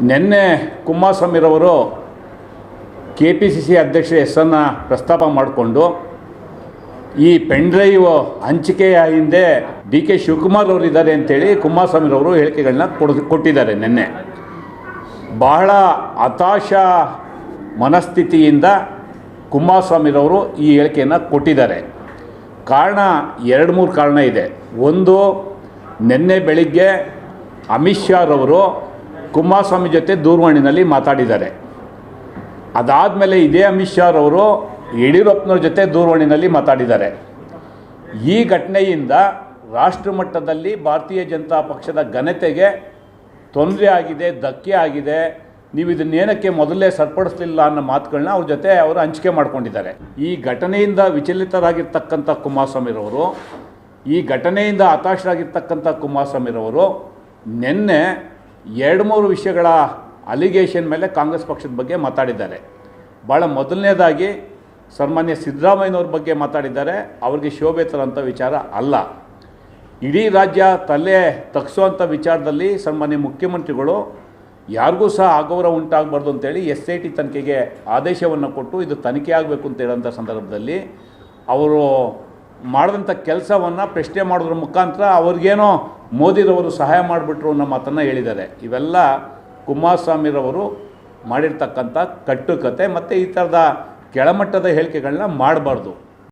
ನಿನ್ನೆ ಕುಮಾರಸ್ವಾಮಿರವರು K P C C ಅಧ್ಯಕ್ಷ ಹೆಸರನ್ನು ಪ್ರಸ್ತಾಪ ಮಾಡಿಕೊಂಡು ಈ ಪೆನ್ ಡ್ರೈವ್ ಹಂಚಿಕೆಯ ಹಿಂದೆ ಡಿ ಕೆ ಶಿವಕುಮಾರ್ ಅವರು ಇದ್ದಾರೆ ಅಂತೇಳಿ ಕುಮಾರಸ್ವಾಮಿರವರು ಹೇಳಿಕೆಗಳನ್ನ ಕೊಡ ಕೊಟ್ಟಿದ್ದಾರೆ ನಿನ್ನೆ. ಬಹಳ ಹತಾಶ ಮನಸ್ಥಿತಿಯಿಂದ ಕುಮಾರಸ್ವಾಮಿರವರು ಈ ಹೇಳಿಕೆಯನ್ನು ಕೊಟ್ಟಿದ್ದಾರೆ. ಕಾರಣ ಎರಡು ಮೂರು ಕಾರಣ ಇದೆ. ಒಂದು, ನಿನ್ನೆ ಬೆಳಿಗ್ಗೆ ಅಮಿತ್ ಶಾರವರು ಕುಮಾರಸ್ವಾಮಿ ಜೊತೆ ದೂರವಾಣಿನಲ್ಲಿ ಮಾತಾಡಿದ್ದಾರೆ. ಅದಾದಮೇಲೆ ಇದೇ ಅಮಿತ್ ಶಾರವರು ಯಡಿಯೂರಪ್ಪನವ್ರ ಜೊತೆ ದೂರವಾಣಿನಲ್ಲಿ ಮಾತಾಡಿದ್ದಾರೆ. ಈ ಘಟನೆಯಿಂದ ರಾಷ್ಟ್ರ ಮಟ್ಟದಲ್ಲಿ ಭಾರತೀಯ ಜನತಾ ಪಕ್ಷದ ಘನತೆಗೆ ತೊಂದರೆ ಆಗಿದೆ, ಧಕ್ಕೆ ಆಗಿದೆ. ನೀವು ಇದನ್ನೇನಕ್ಕೆ ಮೊದಲೇ ಸರಿಪಡಿಸಲಿಲ್ಲ ಅನ್ನೋ ಮಾತುಗಳನ್ನ ಅವ್ರ ಜೊತೆ ಅವರು ಹಂಚಿಕೆ ಮಾಡ್ಕೊಂಡಿದ್ದಾರೆ. ಈ ಘಟನೆಯಿಂದ ವಿಚಲಿತರಾಗಿರ್ತಕ್ಕಂಥ ಕುಮಾರಸ್ವಾಮಿರವರು ಈ ಘಟನೆಯಿಂದ ಹತಾಶರಾಗಿರ್ತಕ್ಕಂಥ ಕುಮಾರಸ್ವಾಮಿರವರು ನಿನ್ನೆ ಎರಡು ಮೂರು ವಿಷಯಗಳ ಅಲಿಗೇಷನ್ ಮೇಲೆ ಕಾಂಗ್ರೆಸ್ ಪಕ್ಷದ ಬಗ್ಗೆ ಮಾತಾಡಿದ್ದಾರೆ. ಭಾಳ ಮೊದಲನೇದಾಗಿ ಸನ್ಮಾನ್ಯ ಸಿದ್ದರಾಮಯ್ಯನವ್ರ ಬಗ್ಗೆ ಮಾತಾಡಿದ್ದಾರೆ. ಅವ್ರಿಗೆ ಶೋಭೆ ತರೋಂಥ ವಿಚಾರ ಅಲ್ಲ. ಇಡೀ ರಾಜ್ಯ ತಲೆ ತಗ್ಸುವಂಥ ವಿಚಾರದಲ್ಲಿ ಸನ್ಮಾನ್ಯ ಮುಖ್ಯಮಂತ್ರಿಗಳು ಯಾರಿಗೂ ಸಹ ಅಗೌರವ ಉಂಟಾಗಬಾರ್ದು ಅಂತೇಳಿ ಎಸ್ ಐ ಟಿ ತನಿಖೆಗೆ ಆದೇಶವನ್ನು ಕೊಟ್ಟು ಇದು ತನಿಖೆ ಆಗಬೇಕು ಅಂತ ಹೇಳೋಂಥ ಸಂದರ್ಭದಲ್ಲಿ ಅವರು ಮಾಡಿದಂಥ ಕೆಲಸವನ್ನು ಪ್ರಶ್ನೆ ಮಾಡೋದ್ರ ಮುಖಾಂತರ ಅವ್ರಿಗೇನೋ ಮೋದಿರವರು ಸಹಾಯ ಮಾಡಿಬಿಟ್ರು ನಮ್ಮ ಮಾತನ್ನು ಹೇಳಿದ್ದಾರೆ. ಇವೆಲ್ಲ ಕುಮಾರಸ್ವಾಮಿರವರು ಮಾಡಿರ್ತಕ್ಕಂಥ ಕಟ್ಟುಕತೆ ಮತ್ತು ಈ ಥರದ ಕೆಳಮಟ್ಟದ ಹೇಳಿಕೆಗಳನ್ನ ಮಾಡಬಾರ್ದು.